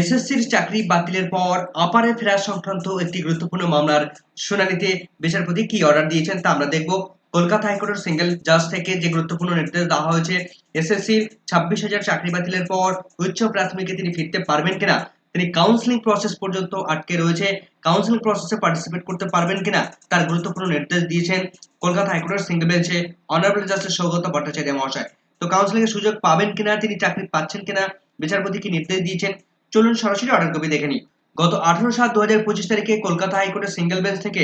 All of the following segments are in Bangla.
এসএসসির চাকরি বাতিলের পর আপারে ফেরা সংক্রান্ত একটি গুরুত্বপূর্ণ মামলার শুনানিতে বিচারপতি কি অর্ডার দিয়েছেন তা আমরা দেখব। কলকাতা হাইকোর্টের সিঙ্গেল জাজ থেকে যে গুরুত্বপূর্ণ নির্দেশ দেওয়া হয়েছে, এসএসসির ছাব্বিশ হাজার চাকরি বাতিলের পর উচ্চ প্রাথমিকে তিনি ফিরতে পারবেন কিনা, তিনি কাউন্সিলিং প্রসেস পর্যন্ত আটকে রয়েছে কাউন্সিলিং প্রসেসে পার্টিসিপেট করতে পারবেন কিনা তার গুরুত্বপূর্ণ নির্দেশ দিয়েছেন কলকাতা হাইকোর্টের সিঙ্গেল বেঞ্চে অনারেবল জাস্টিস সৌগত ভট্টাচার্য মহাশয়। তো কাউন্সিলিং এর সুযোগ পাবেন কিনা, তিনি চাকরি পাচ্ছেন কিনা, বিচারপতি কি নির্দেশ দিয়েছেন চলুন সরাসরি অর্ডার কপি দেখে নিই। গত আঠারো সাত দু হাজার পঁচিশ তারিখে কলকাতা হাইকোর্টের সিঙ্গেল বেঞ্চ থেকে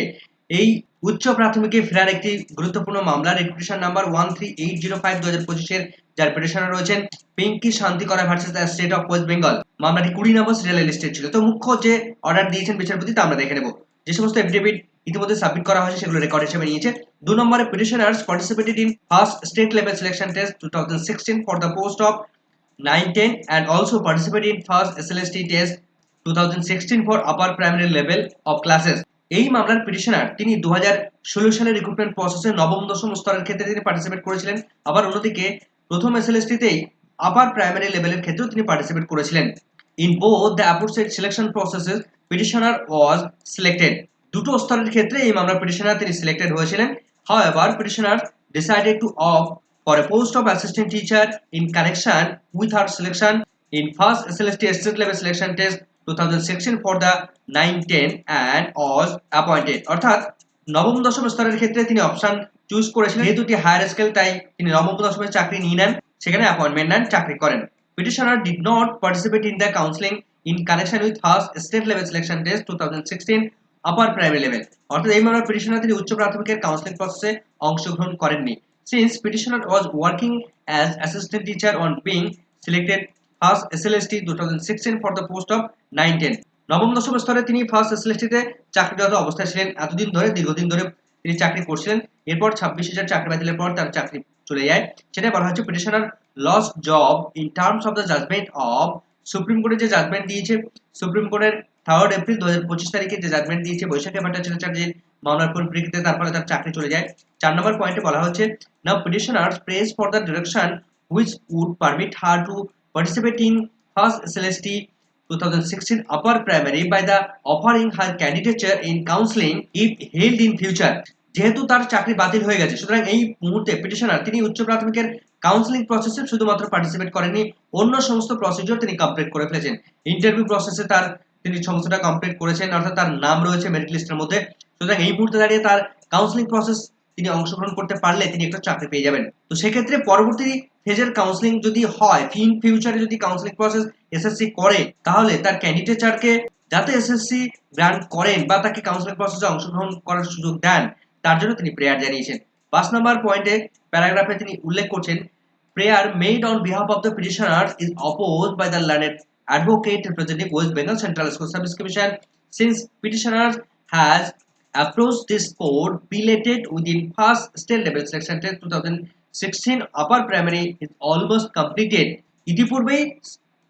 এই উচ্চ প্রাথমিকে ফেরার একটি গুরুত্বপূর্ণ মামলা reputation number one three eight zero five দু হাজার পঁচিশের যার পিটিশনার রয়েছেন পিঙ্কি শান্তি করা versus the state of West Bengal মামলাটি কুড়ি নম্বর সিরিয়াল লিস্টে ছিল। তো মুখ্য যে অর্ডার দিয়েছেন বিচারপতি তা আমরা দেখে নেব। যে সমস্ত এফিডেভিট ইতিমধ্যে সাবমিট করা হয়েছে সেগুলো রেকর্ড হিসেবে নিয়েছে। দু নম্বরে petitioners participated in first state level selection test two thousand sixteen for the post of 9 10 and also participated in first SLST test 2016 for upper primary level of classes. এই মামলার পিটিশনার তিনি 2016 সালের রিক্রুটমেন্ট প্রসেসে নবম, দশম স্তরের ক্ষেত্রে তিনি পার্টিসিপেট করেছিলেন। আবার অন্যদিকে প্রথম এসএলএসটি তেই আপার প্রাইমারি লেভেলের ক্ষেত্রেও তিনি পার্টিসিপেট করেছিলেন। In both the aforesaid selection processes petitioner was selected দুটো স্তরের ক্ষেত্রে এই মামলার পিটিশনার তিনি সিলেক্টেড হয়েছিলেন। However petitioner decided to opt for a post of assistant teacher in connection with her selection in first SLST state level selection test 2016 for the 9 10 and was appointed অর্থাৎ নবম দশম স্তরের ক্ষেত্রে তিনি অপশন চুজ করেছিলেন যেহেতু এটি হায়ার স্কেল তাই তিনি নবম দশমের চাকরি নিয়ে নেন সেখানে অ্যাপয়েন্টমেন্ট নেন চাকরি করেন petitioner did not participate in the counseling in connection with first state level selection test 2016 upper primary level অর্থাৎ এই মামলার পিটিশনার তিনি উচ্চ প্রাথমিকের কাউন্সিলিং প্রসেসে অংশগ্রহণ করেননি since petitioner was working as assistant teacher on being selected first SLST 2016 for the post of 910 নবম, দশম স্তরে তিনি ফার্স্ট এসএলএসটিতে চাকরিরত অবস্থায় ছিলেন। এতদিন ধরে, দীর্ঘদিন ধরে তিনি চাকরি করছিলেন। এরপর ছাব্বিশ হাজার চাকরি বাতিলের পর তার চাকরি চলে যায়। সেটা বলা হচ্ছে petitioner loss job in terms of the judgement of supreme কোর্টে যে জাজমেন্ট দিয়েছে, সুপ্রিম কোর্টের থার্ড এপ্রিল দু হাজার পঁচিশ তারিখে যে জাজমেন্ট দিয়েছে, বৈশাখী ভট্টাচার্যের মামলার পরিপ্রেক্ষিতে তার ফলে তার চাকরি চলে যায়। চার নম্বর পয়েন্টে বলা হচ্ছে now petitioners press for the direction which would permit her to participate in first SLST 2016 upper primary by the offering her candidature in counseling if held in future. যেহেতু তার চাকরি বাতিল হয়ে গেছে, সুতরাং এই মুহূর্তে পিটিশনার তিনি উচ্চ প্রাথমিকের কাউন্সিলিং প্রসেসে শুধুমাত্র পার্টিসিপেট করেনি অন্য সমস্ত প্রসিডিওর তিনি কমপ্লিট করে ফেলেছেন। ইন্টারভিউ প্রসেসে তার তিনি সমস্তটা কমপ্লিট করেছেন, অর্থাৎ তার নাম রয়েছে মেরিট লিস্টের মধ্যে। সুতরাং এই মুহূর্তে দাঁড়িয়ে তার কাউন্সিলিং প্রসেস তিনি অংশগ্রহণ করতে পারলে তিনি একটা চাকরি পেয়ে যাবেন। তো সেক্ষেত্রে পরবর্তী ফেজের কাউন্সিলিং যদি হয় ইন ফিউচারে যদি কাউন্সিলিং প্রসেস এসএসসি করে, তাহলে তার ক্যান্ডিডেটচারকে যাতে এসএসসি গ্রান্ট করেন বা তাকে কাউন্সিলিং প্রসেসে অংশগ্রহণ করার সুযোগ দেন, তার জন্য তিনি প্রেয়ার জানিয়েছেন। পাঁচ নম্বর পয়েন্টে প্যারাগ্রাফে তিনি উল্লেখ করছেন, prayer made on behalf of the petitioners is oppose by the learned advocate representative West Bengal Central School Service Commission since petitioner has approach this court belated within first state level selection test two thousand sixteen upper primary is almost completed ইতিপূর্বেই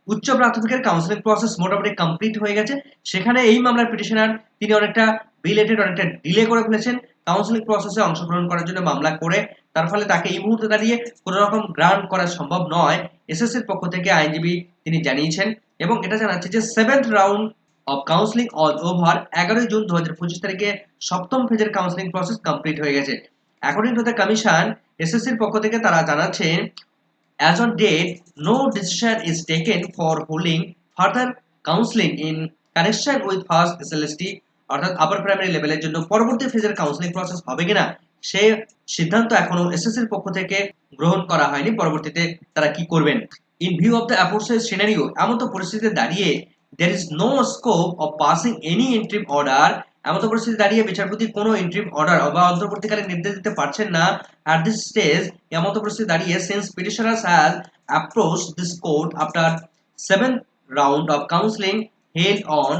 উচ্চ প্রাথমিকের কাউন্সিলিং প্রসেস মোটামুটি কমপ্লিট হয়ে গেছে। সেখানে এই মামলার পিটিশনার তিনি অনেকটা রিলেটেড অনেকটা ডিলে করে ফেলেছেন। কাউন্সিলিং প্রসেসে অংশগ্রহণ করার জন্য মামলা করে, তার ফলে তাকে এই মুহূর্তে দাঁড়িয়ে কোনো রকম গ্রান্ট করা সম্ভব নয় এসএসসির পক্ষ থেকে আইনজীবী তিনি জানিয়েছেন। এবং এটা জানাচ্ছে যে seventh round of counselling all over এগারোই জুন দু হাজার পঁচিশ তারিখে সপ্তম ফেজের কাউন্সিলিং প্রসেস কমপ্লিট হয়ে গেছে। অ্যাকর্ডিং টু দ্য কমিশন এসএসসির পক্ষ থেকে তারা জানাচ্ছেন as on date no decision is taken for holding further counselling in connection with first SLST অর্থাৎ আপার প্রাইমারি লেভেলের জন্য পরবর্তী ফেজের কাউন্সিলিং প্রসেস হবে কিনা, সে সিদ্ধান্ত এখনও এসএসসির পক্ষ থেকে গ্রহণ করা হয়নি। পরবর্তীতে তারা কি করবেন? In view of the aforesaid scenario এমন তো পরিস্থিতিতে দাঁড়িয়ে there is no scope of passing any interim order এমন পরিস্থিতি দাঁড়িয়ে বিচারপতি কোনো ইন্ট্রিম অর্ডার বা অন্তর্বর্তীকালীন নির্দেশ দিতে পারছেন না at this stage এমন পরিস্থিতি দাঁড়িয়ে since petitioners has approached this court after seventh round of counseling held on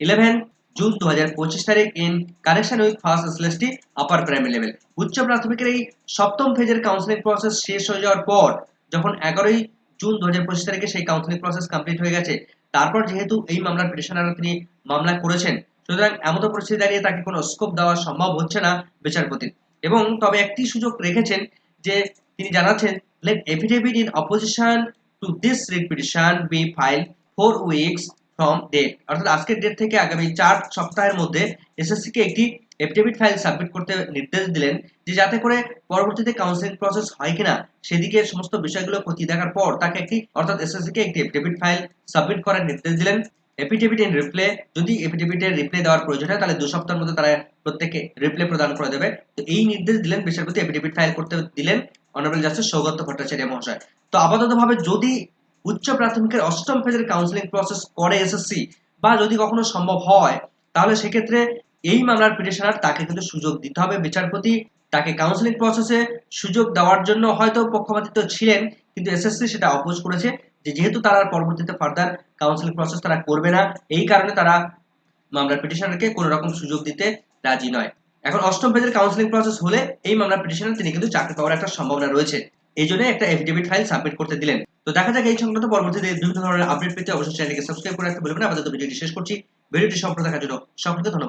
11 June দু হাজার পঁচিশ তারিখ in connection with first SLST upper primary level উচ্চ প্রাথমিকের এই সপ্তম ফেজের কাউন্সিলিং প্রসেস শেষ হয়ে যাওয়ার পর, যখন এগারোই জুন দু হাজার পঁচিশ তারিখে সেই কাউন্সিলিং প্রসেস কমপ্লিট হয়ে গেছে, তারপর যেহেতু এই মামলার পিটিশনার তিনি মামলা করেছেন, সুতরাং এমন পরিস্থিতি দাঁড়িয়ে তাকে কোনো স্কোপ দেওয়া সম্ভব হচ্ছে না বিচারপতির এবং তবে একটি সুযোগ রেখেছেন যে তিনি জানাচ্ছেন let affidavit in opposition to this writ petition be file four weeks from date অর্থাৎ আজকের ডেট থেকে আগামী চার সপ্তাহের মধ্যে এসএসসি কে একটি এফিডেভিট ফাইল সাবমিট করতে নির্দেশ দিলেন যে যাতে করে পরবর্তীতে কাউন্সিলিং প্রসেস হয় কিনা, সেদিকে সমস্ত বিষয়গুলো খতিয়ে দেখার পর তাকে একটি, অর্থাৎ এসএসসি কে একটি এফিডেভিট ফাইল সাবমিট করার নির্দেশ দিলেন। এফিডেভিট ইন রিপ্লে যদি এফিডেভিটের রিপ্লে দেওয়ার প্রয়োজন হয়, তাহলে দু সপ্তাহের মধ্যে তারা প্রত্যেককে রিপ্লে প্রদান করে দেবে। তো এই নির্দেশ দিলেন বিচারপতি এফিডেভিট ফাইল করতে দিলেন অনারেবল জাস্টিস সৌগত ভট্টাচার্য মহাশয়। তো আপাততভাবে যদি উচ্চ প্রাথমিকের অষ্টম ফেজের কাউন্সিলিং প্রসেস করে এসএসসি বা যদি কখনো সম্ভব হয়, তাহলে সেক্ষেত্রে এই মামলার পিটিশনার তাকে কিন্তু সুযোগ দিতে হবে। বিচারপতি তাকে কাউন্সিলিং প্রসেসে সুযোগ দেওয়ার জন্য হয়তো পক্ষপাতিত্ব ছিলেন, কিন্তু এসএসসি সেটা অপোজ করেছে যে যেহেতু তারা পরবর্তীতে ফার্দার কাউন্সিলিং প্রসেস তারা করবে না, এই কারণে তারা মামলার পিটিশনারকে কোনো রকম সুযোগ দিতে রাজি নয়। এখন অষ্টম পেজের কাউন্সিলিং প্রসেস হলে এই মামলার পিটিশনার তিনি কিন্তু চাকরি পাওয়ার একটা সম্ভাবনা রয়েছে। এই জন্য একটা এফিডেভিট ফাইল সাবমিট করতে দিলেন। তো দেখা যাক এই সংক্রান্ত পরবর্তীতে বিভিন্ন ধরনের আপডেট পেতে অবশ্যই চ্যানেলকে সাবস্ক্রাইব করে রাখতে বলবেন আপাতত ভিডিওটি শেষ করছি। ভিডিওটি সম্পূর্ণ দেখার জন্য সকলকে ধন্যবাদ।